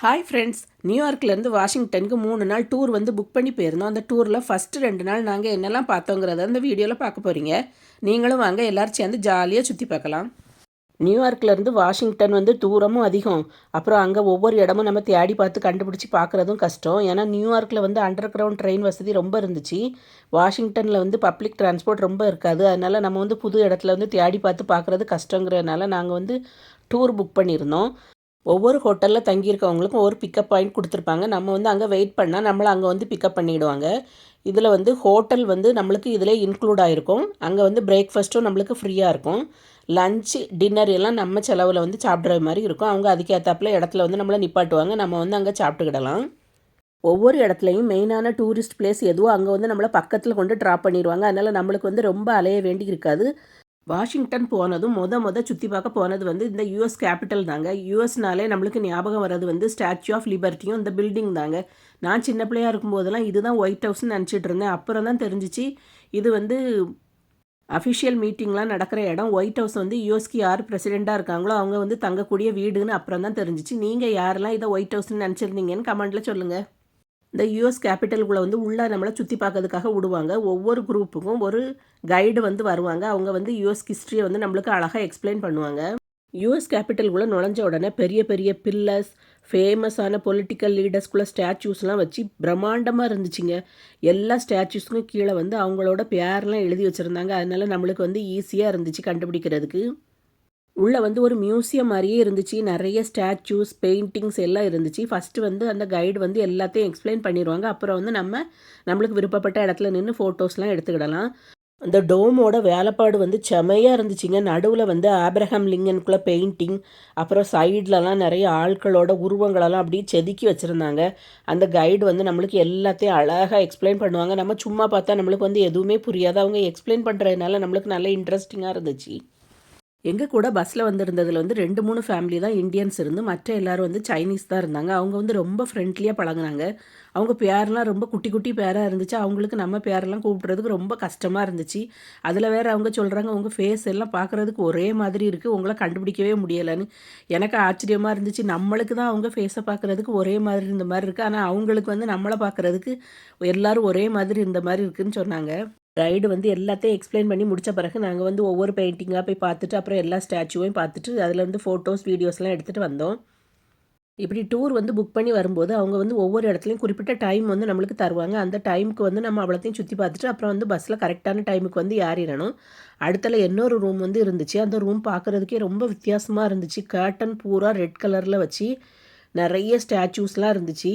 Hi friends நியூயார்க்லேருந்து வாஷிங்டனுக்கு மூணு நாள் tour வந்து புக் பண்ணி போயிருந்தோம். அந்த டூரில் ஃபஸ்ட்டு ரெண்டு நாள் நாங்கள் என்னெல்லாம் பார்த்தோங்கிறத அந்த வீடியோவில் பார்க்க போகிறீங்க நீங்களும் வாங்க எல்லோரும் சேர்ந்து ஜாலியாக சுற்றி பார்க்கலாம். நியூயார்க்லேருந்து வாஷிங்டன் வந்து தூரமும் அதிகம். அப்புறம் அங்கே ஒவ்வொரு இடமும் நம்ம தேடி பார்த்து கண்டுபிடிச்சி பார்க்குறதும் கஷ்டம். ஏன்னா நியூயார்க்கில் வந்து அண்டர் கிரவுண்ட் ட்ரெயின் வசதி ரொம்ப இருந்துச்சு. வாஷிங்டனில் வந்து பப்ளிக் டிரான்ஸ்போர்ட் ரொம்ப இருக்காது. அதனால் நம்ம வந்து புது இடத்துல வந்து தேடி பார்த்து பார்க்குறது கஷ்டங்கிறதுனால நாங்கள் வந்து டூர் புக் பண்ணியிருந்தோம். ஒவ்வொரு ஹோட்டலில் தங்கியிருக்கவங்களுக்கும் ஒரு பிக்கப் பாயிண்ட் கொடுத்துருப்பாங்க. நம்ம வந்து அங்கே வெயிட் பண்ணால் நம்மளை அங்கே வந்து பிக்கப் பண்ணிவிடுவாங்க இதில் வந்து ஹோட்டல் வந்து நம்மளுக்கு இதில் இன்க்ளூட் ஆகிருக்கும் அங்கே வந்து பிரேக்ஃபாஸ்ட்டும் நம்மளுக்கு ஃப்ரீயாக இருக்கும். லஞ்சு டின்னர் எல்லாம் நம்ம செலவில் வந்து சாப்பிட்ற மாதிரி இருக்கும். அவங்க அதுக்கேற்றாப்புல இடத்துல வந்து நம்மளை நிப்பாட்டுவாங்க. நம்ம வந்து அங்கே சாப்பிட்டுக்கிடலாம். ஒவ்வொரு இடத்துலையும் மெயினான டூரிஸ்ட் பிளேஸ் எதுவோ அங்கே வந்து நம்மளை பக்கத்தில் கொண்டு ட்ராப் பண்ணிடுவாங்க. அதனால் நம்மளுக்கு வந்து ரொம்ப அலைய வேண்டி இருக்காது. வாஷிங்டன் போனதும் மொத மொத சுற்றி பார்க்க போனது வந்து இந்த யூஎஸ் கேபிட்டல் தாங்க. யூஎஸ்னாலே நம்மளுக்கு ஞாபகம் வர்றது வந்து ஸ்டாச்சு ஆஃப் லிபர்ட்டியும் இந்த பில்டிங் தாங்க. நான் சின்ன பிள்ளையாக இருக்கும்போதெல்லாம் இதுதான் ஒயிட் ஹவுஸ்னு நினச்சிட்டு இருந்தேன். அப்புறம் தான் தெரிஞ்சிச்சு இது வந்து அஃபிஷியல் மீட்டிங்லாம் நடக்கிற இடம். ஒயிட் ஹவுஸ் வந்து யூஎஸ்க்கு யார் பிரசிடெண்ட்டாக இருக்காங்களோ அவங்க வந்து தங்கக்கூடிய வீடுன்னு அப்புறம் தான் தெரிஞ்சிச்சு. நீங்கள் யாரெல்லாம் இதை ஒயிட் ஹவுஸ்னு நினச்சிருந்தீங்கன்னு கமெண்ட்டில் சொல்லுங்கள் இந்த யூஎஸ் கேபிட்டலுக்குள்ளே வந்து உள்ளே நம்மளை சுற்றி பார்க்கறதுக்காக விடுவாங்க. ஒவ்வொரு குரூப்புக்கும் ஒரு கைடு வந்து வருவாங்க. அவங்க வந்து யூஎஸ் ஹிஸ்ட்ரியை வந்து நம்மளுக்கு அழகாக எக்ஸ்பிளைன் பண்ணுவாங்க. யூஎஸ் கேபிட்டலுக்குள்ளே நுழைஞ்ச உடனே பெரிய பெரிய பில்லர்ஸ் ஃபேமஸான பொலிட்டிக்கல் லீடர்ஸ்குள்ளே ஸ்டாச்சூஸ்லாம் வச்சு பிரம்மாண்டமாக இருந்துச்சுங்க. எல்லா ஸ்டாச்சூஸ்க்கும் கீழே வந்து அவங்களோட பேர்லாம் எழுதி வச்சுருந்தாங்க. அதனால நம்மளுக்கு வந்து ஈஸியாக இருந்துச்சு கண்டுபிடிக்கிறதுக்கு. உள்ளே வந்து ஒரு மியூசியம் மாதிரியே இருந்துச்சு. நிறைய ஸ்டாச்சூஸ் பெயிண்டிங்ஸ் எல்லாம் இருந்துச்சு. ஃபஸ்ட்டு வந்து அந்த கைடு வந்து எல்லாத்தையும் எக்ஸ்பிளைன் பண்ணிடுவாங்க. அப்புறம் வந்து நம்ம நம்மளுக்கு விருப்பப்பட்ட இடத்துல நின்று ஃபோட்டோஸ்லாம் எடுத்துக்கிடலாம். அந்த டோமோட வேலைப்பாடு வந்து செமையாக இருந்துச்சுங்க. நடுவில் வந்து ஆப்ரஹாம் லிங்கனுக்குள்ளே பெயிண்டிங் அப்புறம் சைட்லலாம் நிறைய ஆட்களோட உருவங்களெல்லாம் அப்படியே செதுக்கி வச்சுருந்தாங்க. அந்த கைடு வந்து நம்மளுக்கு எல்லாத்தையும் அழகாக எக்ஸ்பிளைன் பண்ணுவாங்க. நம்ம சும்மா பார்த்தா நம்மளுக்கு வந்து எதுவுமே புரியாது. அவங்க எக்ஸ்பிளைன் பண்ணுறதுனால நம்மளுக்கு நல்ல இன்ட்ரெஸ்டிங்காக இருந்துச்சு. எங்கள் கூட பஸ்ஸில் வந்திருந்ததில் வந்து ரெண்டு மூணு ஃபேமிலி தான் இந்தியன்ஸ் இருந்து மற்ற எல்லோரும் வந்து சைனீஸ் தான் இருந்தாங்க. அவங்க வந்து ரொம்ப ஃப்ரெண்ட்லியாக பழகினாங்க. அவங்க பேரெலாம் ரொம்ப குட்டி குட்டி பேராக இருந்துச்சு. அவங்களுக்கு நம்ம பேரெல்லாம் கூப்பிட்றதுக்கு ரொம்ப கஷ்டமாக இருந்துச்சு. அதில் வேறு அவங்க சொல்கிறாங்க உங்கள் ஃபேஸ் எல்லாம் பார்க்குறதுக்கு ஒரே மாதிரி இருக்குது உங்களை கண்டுபிடிக்கவே முடியலைன்னு. எனக்கு ஆச்சரியமாக இருந்துச்சு. நம்மளுக்கு தான் அவங்க ஃபேஸை பார்க்குறதுக்கு ஒரே மாதிரி இருந்த மாதிரி இருக்குது ஆனால் அவங்களுக்கு வந்து நம்மளை பார்க்குறதுக்கு எல்லோரும் ஒரே மாதிரி இருந்த மாதிரி இருக்குதுன்னு சொன்னாங்க. ரைடு வந்து எல்லாத்தையும் எக்ஸ்பிளைன் பண்ணி முடித்த பிறகு நாங்கள் வந்து ஒவ்வொரு பெயிண்டிங்காக போய் பார்த்துட்டு அப்புறம் எல்லா ஸ்டாச்சுவையும் பார்த்துட்டு அதில் வந்து ஃபோட்டோஸ் வீடியோஸ்லாம் எடுத்துகிட்டு வந்தோம். இப்படி டூர் வந்து புக் பண்ணி வரும்போது அவங்க வந்து ஒவ்வொரு இடத்துலையும் குறிப்பிட்ட டைம் வந்து நம்மளுக்கு தருவாங்க. அந்த டைமுக்கு வந்து நம்ம அவ்வளோத்தையும் சுற்றி பார்த்துட்டு அப்புறம் வந்து பஸ்ஸில் கரெக்டான டைமுக்கு வந்து ஏறிடணும் அடுத்தல இன்னொரு ரூம் வந்து இருந்துச்சு. அந்த ரூம் பார்க்குறதுக்கே ரொம்ப வித்தியாசமாக இருந்துச்சு. கேர்டன் பூரா ரெட் கலரில் வச்சு நிறைய ஸ்டாச்சூஸ்லாம் இருந்துச்சு.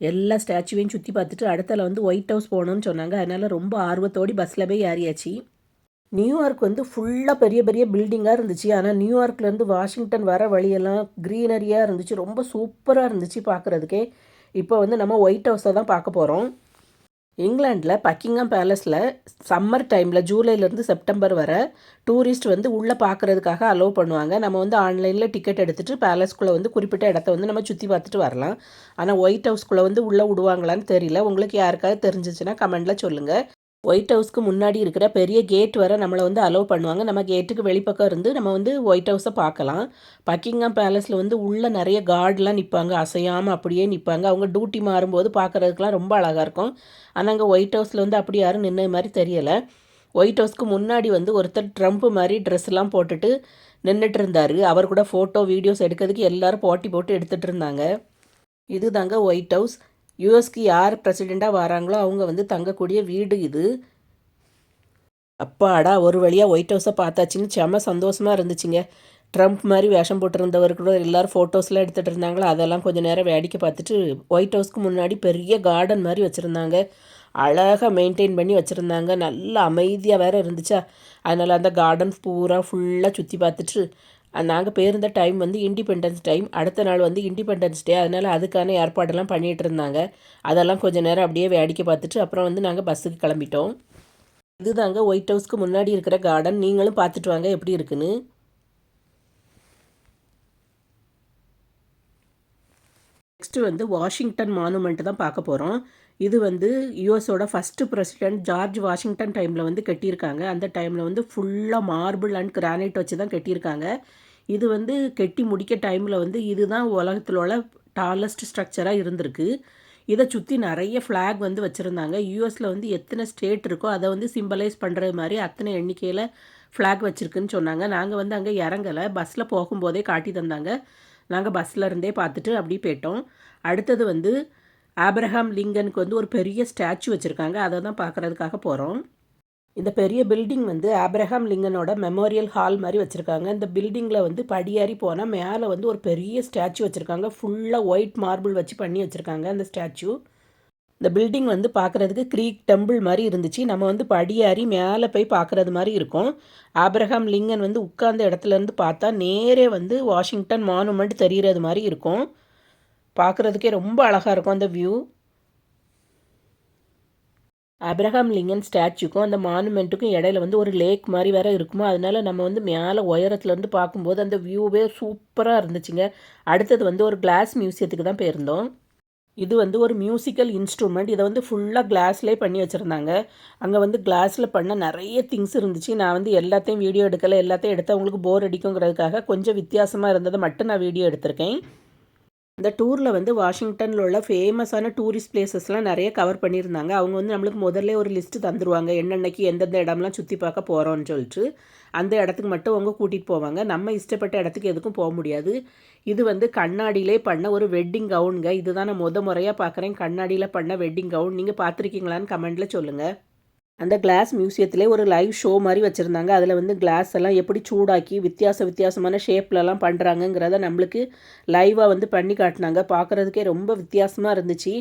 எல்லா ஸ்டாச்சுவையும் சுற்றி பார்த்துட்டு அடுத்தல வந்து ஒயிட் ஹவுஸ் போகணுன்னு சொன்னாங்க. அதனால் ரொம்ப ஆர்வத்தோடு பஸ்ஸில் போய் ஏறியாச்சு. நியூயார்க் வந்து ஃபுல்லாக பெரிய பெரிய பில்டிங்காக இருந்துச்சு. ஆனால் நியூயார்க்லேருந்து வாஷிங்டன் வர வழியெல்லாம் க்ரீனரியாக இருந்துச்சு. ரொம்ப சூப்பராக இருந்துச்சு பார்க்குறதுக்கே. இப்போ வந்து நம்ம ஒயிட் ஹவுஸை தான் பார்க்க போகிறோம் இங்கிலாண்டில் பக்கிங்காம் பேலஸில் சம்மர் டைமில் ஜூலைலேருந்து செப்டம்பர் வர டூரிஸ்ட் வந்து உள்ளே பார்க்குறதுக்காக அலோவ் பண்ணுவாங்க. நம்ம வந்து ஆன்லைனில் டிக்கெட் எடுத்துகிட்டு பேலஸ்க்குள்ளே வந்து குறிப்பிட்ட இடத்த வந்து நம்ம சுற்றி பார்த்துட்டு வரலாம். ஆனால் ஒயிட் ஹவுஸ்க்குள்ளே வந்து உள்ளே விடுவாங்களான்னு தெரியல. உங்களுக்கு யாருக்காவது தெரிஞ்சிச்சுன்னா கமெண்டில் சொல்லுங்கள் ஒயிட் ஹவுஸ்க்கு முன்னாடி இருக்கிற பெரிய கேட் வர நம்மளை வந்து அலோவ் பண்ணுவாங்க. நம்ம கேட்டுக்கு வெளிப்பக்கம் இருந்து நம்ம வந்து ஒயிட் ஹவுஸை பார்க்கலாம். பக்கிங்காம் பேலஸில் வந்து உள்ளே நிறைய கார்டெலாம் நிற்பாங்க அசையாமல் அப்படியே நிற்பாங்க அவங்க டியூட்டி மாறும்போது பார்க்குறதுக்குலாம் ரொம்ப அழகாக இருக்கும். ஆனால் அங்கே ஒயிட் ஹவுஸில் வந்து அப்படி யாரும் நின்ன மாதிரி தெரியலை. ஒயிட் ஹவுஸ்க்கு முன்னாடி வந்து ஒருத்தர் ட்ரம்ப் மாதிரி ட்ரெஸ்லாம் போட்டுட்டு நின்றுட்டு இருந்தார். அவர் கூட ஃபோட்டோ வீடியோஸ் எடுக்கிறதுக்கு எல்லோரும் போட்டி போட்டு எடுத்துகிட்டு இருந்தாங்க. இதுதாங்க ஒயிட் ஹவுஸ் யூஎஸ்க்கு யார் பிரசிடெண்ட்டாக வராங்களோ அவங்க வந்து தங்கக்கூடிய வீடு இது. அப்பாடா ஒரு வழியாக ஒயிட் ஹவுஸை பார்த்தாச்சின்னு செம்ம சந்தோஷமாக இருந்துச்சுங்க. ட்ரம்ப் மாதிரி வேஷம் போட்டிருந்தவர் கூட எல்லோரும் ஃபோட்டோஸ்லாம் எடுத்துகிட்டு இருந்தாங்களோ? அதெல்லாம் கொஞ்சம் நேரம் வேடிக்கை பார்த்துட்டு ஒயிட் ஹவுஸ்க்கு முன்னாடி பெரிய கார்டன் மாதிரி வச்சுருந்தாங்க. அழகாக மெயின்டைன் பண்ணி வச்சுருந்தாங்க. நல்ல அமைதியாக வேறு இருந்துச்சா? அதனால் அந்த கார்டன் பூரா ஃபுல்லாக சுற்றி பார்த்துட்டு நாங்கள் போயிருந்த டைம் வந்து இண்டிபெண்டன்ஸ் டைம் அடுத்த நாள் வந்து இண்டிபெண்டன்ஸ் டே அதனால் அதுக்கான ஏற்பாடெல்லாம் பண்ணிகிட்டு இருந்தாங்க. அதெல்லாம் கொஞ்சம் நேரம் அப்படியே வேடிக்கை பார்த்துட்டு அப்புறம் வந்து நாங்கள் பஸ்ஸுக்கு கிளம்பிட்டோம். இதுதாங்க ஒயிட் ஹவுஸ்க்கு முன்னாடி இருக்கிற கார்டன் நீங்களும் பார்த்துட்டு வாங்க எப்படி இருக்குன்னு. நெக்ஸ்ட்டு வந்து வாஷிங்டன் மானுமெண்ட் தான் பார்க்க போகிறோம் இது வந்து யூஎஸோட ஃபஸ்ட்டு பிரசிடென்ட் ஜார்ஜ் வாஷிங்டன் டைமில் வந்து கட்டியிருக்காங்க. அந்த டைமில் வந்து ஃபுல்லாக மார்பிள் அண்ட் கிரானைட் வச்சு தான் கட்டியிருக்காங்க. இது வந்து கெட்டி முடிக்க டைமில் வந்து இதுதான் உலகத்தில் உள்ள டாலஸ்ட் ஸ்ட்ரக்சராக இருந்திருக்கு. இதை சுற்றி நிறைய ஃப்ளாக் வந்து வச்சுருந்தாங்க. யூஎஸில் வந்து எத்தனை ஸ்டேட் இருக்கோ அதை வந்து சிம்பலைஸ் பண்ணுறது மாதிரி அத்தனை எண்ணிக்கையில் ஃப்ளாக் வச்சுருக்குன்னு சொன்னாங்க. நாங்கள் வந்து அங்கே இறங்கலை. பஸ்ஸில் போகும்போதே காட்டி தந்தாங்க. நாங்கள் பஸ்ஸில் இருந்தே பார்த்துட்டு அப்படி போயிட்டோம். அடுத்தது வந்து ஆப்ரஹாம் லிங்கனுக்கு வந்து ஒரு பெரிய ஸ்டாச்சு வச்சுருக்காங்க. அதை தான் பார்க்குறதுக்காக போகிறோம் இந்த பெரிய பில்டிங் வந்து ஆப்ரஹாம் லிங்கனோட மெமோரியல் ஹால் மாதிரி வச்சுருக்காங்க. இந்த பில்டிங்கில் வந்து படியேறி போனால் மேலே வந்து ஒரு பெரிய ஸ்டாச்சு வச்சுருக்காங்க. ஃபுல்லாக ஒயிட் மார்பிள் வச்சு பண்ணி வச்சுருக்காங்க அந்த ஸ்டாச்சு இந்த பில்டிங் வந்து பார்க்குறதுக்கு க்ரீக் டெம்பிள் மாதிரி இருந்துச்சு. நம்ம வந்து படியாரி மேலே போய் பார்க்குறது மாதிரி இருக்கும். ஆப்ரஹாம் லிங்கன் வந்து உட்கார்ந்த இடத்துலேருந்து பார்த்தா நேரே வந்து வாஷிங்டன் மானுமெண்ட் தெரிகிறது மாதிரி இருக்கும். பார்க்குறதுக்கே ரொம்ப அழகாக இருக்கும் அந்த வியூ அப்ரஹாம் லிங்கன் ஸ்டாச்சுக்கும் அந்த மானுமெண்ட்டுக்கும் இடையில வந்து ஒரு லேக் மாதிரி வேற இருக்குமோ? அதனால நம்ம வந்து மேலே உயரத்துலேருந்து பார்க்கும்போது அந்த வியூவே சூப்பராக இருந்துச்சுங்க. அடுத்தது வந்து ஒரு கிளாஸ் மியூசியத்துக்கு தான் போயிருந்தோம். இது வந்து ஒரு மியூசிக்கல் இன்ஸ்ட்ருமெண்ட் இதை வந்து ஃபுல்லாக கிளாஸ்லேயே பண்ணி வச்சுருந்தாங்க. அங்கே வந்து கிளாஸில் பண்ண நிறைய திங்ஸ் இருந்துச்சு. நான் வந்து எல்லாத்தையும் வீடியோ எடுக்கலை. எல்லாத்தையும் எடுத்து அவங்களுக்கு போர் அடிக்குங்கிறதுக்காக கொஞ்சம் வித்தியாசமாக இருந்ததை மட்டும் நான் வீடியோ எடுத்திருக்கேன். இந்த டூரில் வந்து வாஷிங்டனில் உள்ள ஃபேமஸான டூரிஸ்ட் பிளேசஸ்லாம் நிறைய கவர் பண்ணியிருந்தாங்க. அவங்க வந்து நம்மளுக்கு முதல்ல ஒரு லிஸ்ட்டு தந்துருவாங்க. என்னென்னக்கு எந்தெந்த இடம்லாம் சுற்றி பார்க்க போகிறோன்னு சொல்லிட்டு அந்த இடத்துக்கு மட்டும் அவங்க கூட்டிகிட்டு போவாங்க. நம்ம இஷ்டப்பட்ட இடத்துக்கு எதுக்கும் போக முடியாது. இது வந்து கண்ணாடியிலே பண்ண ஒரு வெட்டிங் கவுனுங்க இதுதான் நான் முத முறையாக பார்க்குறேன் கண்ணாடியில் பண்ண வெட்டிங் கவுன் நீங்கள் பார்த்துருக்கீங்களான்னு கமெண்ட்டில் சொல்லுங்கள் அந்த கிளாஸ் மியூசியத்திலே ஒரு லைவ் ஷோ மாதிரி வச்சுருந்தாங்க. அதில் வந்து கிளாஸ் எல்லாம் எப்படி சூடாக்கி வித்தியாச வித்தியாசமான ஷேப்லலாம் பண்ணுறாங்கங்கிறத நம்மளுக்கு லைவாக வந்து பண்ணி காட்டினாங்க. பார்க்குறதுக்கே ரொம்ப வித்தியாசமாக இருந்துச்சு.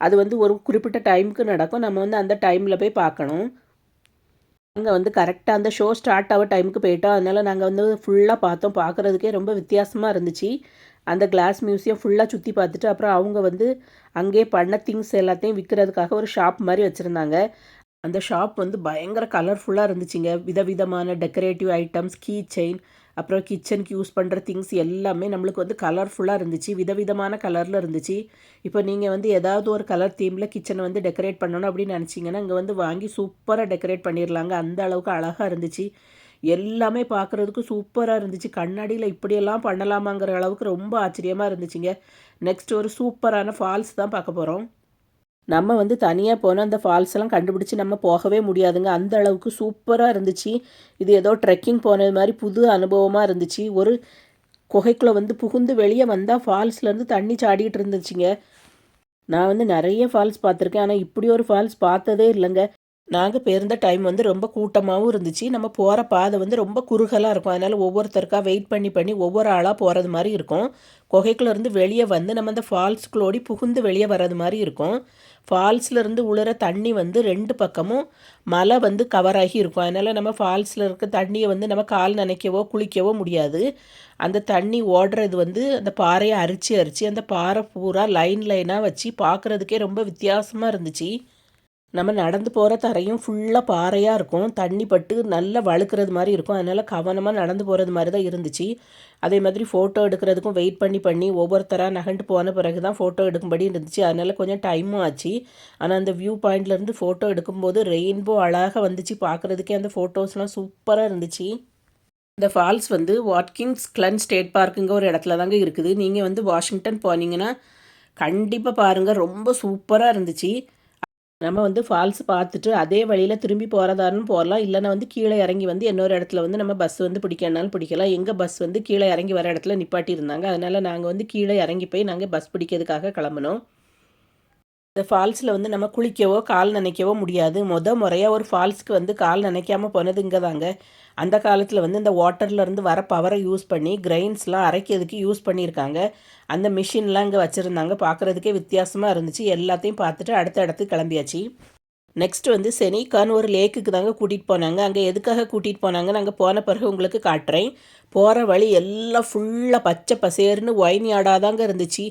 அது வந்து ஒரு குறிப்பிட்ட டைமுக்கு நடக்கும். நம்ம வந்து அந்த டைமில் போய் பார்க்கணும். அங்கே வந்து கரெக்டாக அந்த ஷோ ஸ்டார்ட் ஆக டைமுக்கு போயிட்டோம். அதனால் நாங்கள் வந்து ஃபுல்லாக பார்த்தோம். பார்க்குறதுக்கே ரொம்ப வித்தியாசமாக இருந்துச்சு. அந்த கிளாஸ் மியூசியம் ஃபுல்லாக சுற்றி பார்த்துட்டு அப்புறம் அவங்க வந்து அங்கே பண்ண திங்ஸ் எல்லாத்தையும் விற்கிறதுக்காக ஒரு ஷாப் மாதிரி வச்சுருந்தாங்க. அந்த ஷாப் வந்து பயங்கர கலர்ஃபுல்லாக இருந்துச்சுங்க. விதவிதமான டெக்கரேட்டிவ் ஐட்டம்ஸ் கீ செயின் அப்புறம் கிச்சனுக்கு யூஸ் பண்ணுற திங்ஸ் எல்லாமே நம்மளுக்கு வந்து கலர்ஃபுல்லாக இருந்துச்சு. விதவிதமான கலரில் இருந்துச்சு. இப்போ நீங்கள் வந்து ஏதாவது ஒரு கலர் தீமில் கிச்சனை வந்து டெக்கரேட் பண்ணணும் அப்படின்னு நினச்சிங்கன்னா இங்கே வந்து வாங்கி சூப்பராக டெக்கரேட் பண்ணிடலாங்க அந்த அளவுக்கு அழகாக இருந்துச்சு. எல்லாமே பார்க்குறதுக்கு சூப்பராக இருந்துச்சு. கண்ணாடியில் இப்படியெல்லாம் பண்ணலாமாங்கிற அளவுக்கு ரொம்ப ஆச்சரியமாக இருந்துச்சுங்க. நெக்ஸ்ட் ஒரு சூப்பரான ஃபால்ஸ் தான் பார்க்க போகிறோம் நம்ம வந்து தனியாக போனால் அந்த ஃபால்ஸ் எல்லாம் கண்டுபிடிச்சி நம்ம போகவே முடியாதுங்க. அந்த அளவுக்கு சூப்பராக இருந்துச்சு. இது ஏதோ ட்ரெக்கிங் போனது மாதிரி புது அனுபவமாக இருந்துச்சு. ஒரு குகைக்குள்ளே வந்து புகுந்து வெளியே வந்தால் ஃபால்ஸ்லேருந்து தண்ணி சாடிக்கிட்டு இருந்துச்சுங்க. நான் வந்து நிறைய ஃபால்ஸ் பார்த்துருக்கேன். ஆனால் இப்படி ஒரு ஃபால்ஸ் பார்த்ததே இல்லைங்க. நாங்கள் பேருந்த டைம் வந்து ரொம்ப கூட்டமாகவும் இருந்துச்சு. நம்ம போகிற பாதை வந்து ரொம்ப குறுகலாக இருக்கும். அதனால் ஒவ்வொருத்தருக்கா வெயிட் பண்ணி பண்ணி ஒவ்வொரு ஆளாக போகிறது மாதிரி இருக்கும். குகைக்குள்ளேருந்து வெளியே வந்து நம்ம அந்த ஃபால்ஸ்குள்ளோடி புகுந்து வெளியே வர்றது மாதிரி இருக்கும். ஃபால்ஸ்லேருந்து உளுற தண்ணி வந்து ரெண்டு பக்கமும் மலை வந்து கவர் ஆகி இருக்கும். அதனால் நம்ம ஃபால்ஸில் இருக்க தண்ணியை வந்து நம்ம கால் நினைக்கவோ குளிக்கவோ முடியாது. அந்த தண்ணி ஓடுறது வந்து அந்த பாறையை அரிச்சு அரிச்சு அந்த பாறை பூரா லைன் லைனாக வச்சு பார்க்குறதுக்கே ரொம்ப வித்தியாசமாக இருந்துச்சு. நம்ம நடந்து போகிற தரையும் ஃபுல்லாக பாறையாக இருக்கும். தண்ணி பட்டு நல்லா வழுக்கிறது மாதிரி இருக்கும். அதனால் கவனமாக நடந்து போகிறது மாதிரி தான் இருந்துச்சு. அதே மாதிரி ஃபோட்டோ எடுக்கிறதுக்கும் வெயிட் பண்ணி பண்ணி ஒவ்வொருத்தராக நகண்டு போன பிறகு தான் ஃபோட்டோ எடுக்கும்படி இருந்துச்சு. அதனால் கொஞ்சம் டைமும் ஆச்சு. ஆனால் அந்த வியூ பாயிண்ட்லேருந்து ஃபோட்டோ எடுக்கும்போது ரெயின்போ அழகாக வந்துச்சு. பார்க்குறதுக்கே அந்த ஃபோட்டோஸ்லாம் சூப்பராக இருந்துச்சு. இந்த ஃபால்ஸ் வந்து வாட்கிங்ஸ் கிளன் ஸ்டேட் பார்க்குங்க ஒரு இடத்துல தாங்க இருக்குது. நீங்கள் வந்து வாஷிங்டன் போனீங்கன்னா கண்டிப்பாக பாருங்கள் ரொம்ப சூப்பராக இருந்துச்சு. நம்ம வந்து ஃபால்ஸ் பார்த்துட்டு அதே வழியில் திரும்பி போகிறதாலும் போகலாம் இல்லைனா வந்து கீழே இறங்கி வந்து இன்னொரு இடத்துல வந்து நம்ம பஸ் வந்து பிடிக்கனாலும் பிடிக்கலாம். எங்கள் பஸ் வந்து கீழே இறங்கி வர இடத்துல நிப்பாட்டியிருந்தாங்க. அதனால் நாங்கள் வந்து கீழே இறங்கி போய் நாங்கள் பஸ் பிடிக்கிறதுக்காக கிளம்பினோம். இந்த ஃபால்ஸில் வந்து நம்ம குளிக்கவோ கால் நினைக்கவோ முடியாது. மொதல் முறையாக ஒரு ஃபால்ஸ்க்கு வந்து கால் நினைக்காமல் போனது இங்கே தாங்க. அந்த காலத்தில் வந்து இந்த வாட்டர்லேருந்து வர பவரை யூஸ் பண்ணி கிரைன்ஸ்லாம் அரைக்கிறதுக்கு யூஸ் பண்ணியிருக்காங்க. அந்த மிஷின்லாம் இங்கே வச்சுருந்தாங்க. பார்க்குறதுக்கே வித்தியாசமாக இருந்துச்சு. எல்லாத்தையும் பார்த்துட்டு அடுத்த இடத்துக்கு கிளம்பியாச்சு. நெக்ஸ்ட் வந்து செனிகான் ஒரு லேக்குக்கு தாங்க கூட்டிகிட்டு போனாங்க. அங்கே எதுக்காக கூட்டிகிட்டு போனாங்க நாங்கள் போன பிறகு உங்களுக்கு காட்டுறேன். போகிற வழி எல்லாம் ஃபுல்லாக பச்சை பசேர்னு ஒயின் யாடாதாங்க இருந்துச்சு.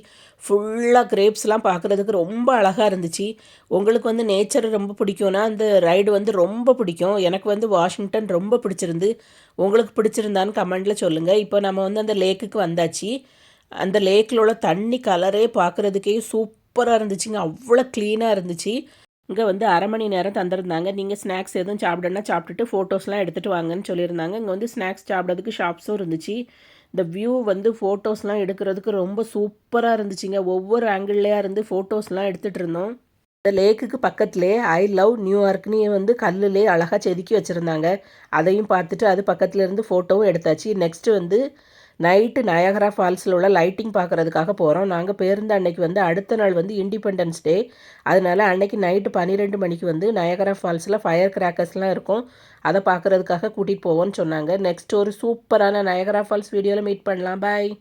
ஃபுல்லாக கிரேப்ஸ்லாம் பார்க்குறதுக்கு ரொம்ப அழகாக இருந்துச்சு. உங்களுக்கு வந்து நேச்சர் ரொம்ப பிடிக்கும்னா அந்த ரைடு வந்து ரொம்ப பிடிக்கும். எனக்கு வந்து வாஷிங்டன் ரொம்ப பிடிச்சிருந்து உங்களுக்கு பிடிச்சிருந்தான்னு கமெண்டில் சொல்லுங்கள் இப்போ நம்ம வந்து அந்த லேக்குக்கு வந்தாச்சு. அந்த லேக்கில் உள்ள தண்ணி கலரே பார்க்குறதுக்கே சூப்பராக இருந்துச்சுங்க. அவ்வளோ க்ளீனாக இருந்துச்சு. இங்கே வந்து அரை மணி நேரம் தந்திருந்தாங்க. நீங்கள் ஸ்நாக்ஸ் எதுவும் சாப்பிடணுன்னா சாப்பிட்டுட்டு ஃபோட்டோஸ்லாம் எடுத்துகிட்டு வாங்கன்னு சொல்லியிருந்தாங்க. இங்கே வந்து ஸ்நாக்ஸ் சாப்பிட்றதுக்கு ஷாப்ஸும் இருந்துச்சு. இந்த வியூ வந்து ஃபோட்டோஸ்லாம் எடுக்கிறதுக்கு ரொம்ப சூப்பராக இருந்துச்சுங்க. ஒவ்வொரு ஆங்கிள்லேயாக இருந்து ஃபோட்டோஸ்லாம் எடுத்துகிட்டு இருந்தோம். இந்த லேக்குக்கு பக்கத்துலேயே ஐ லவ் நியூயார்க்னு வந்து கல்லுலே அழகாக செதுக்கி வச்சுருந்தாங்க. அதையும் பார்த்துட்டு அது பக்கத்தில் இருந்து ஃபோட்டோவும் எடுத்தாச்சு. நெக்ஸ்ட்டு வந்து நைட்டு நயகரா ஃபால்ஸில் உள்ள லைட்டிங் பார்க்குறதுக்காக போகிறோம் நாங்கள் பேருந்து அன்னைக்கு வந்து அடுத்த நாள் வந்து இண்டிபெண்டன்ஸ் டே அதனால அன்னைக்கு நைட்டு பன்னிரெண்டு மணிக்கு வந்து நயகரா ஃபால்ஸில் ஃபயர் கிராக்கர்ஸ்லாம் இருக்கும். அதை பார்க்குறதுக்காக கூட்டிகிட்டு போவோம்னு சொன்னாங்க. நெக்ஸ்ட் ஒரு சூப்பரான நயகரா ஃபால்ஸ் வீடியோவில் மீட் பண்ணலாம். பாய்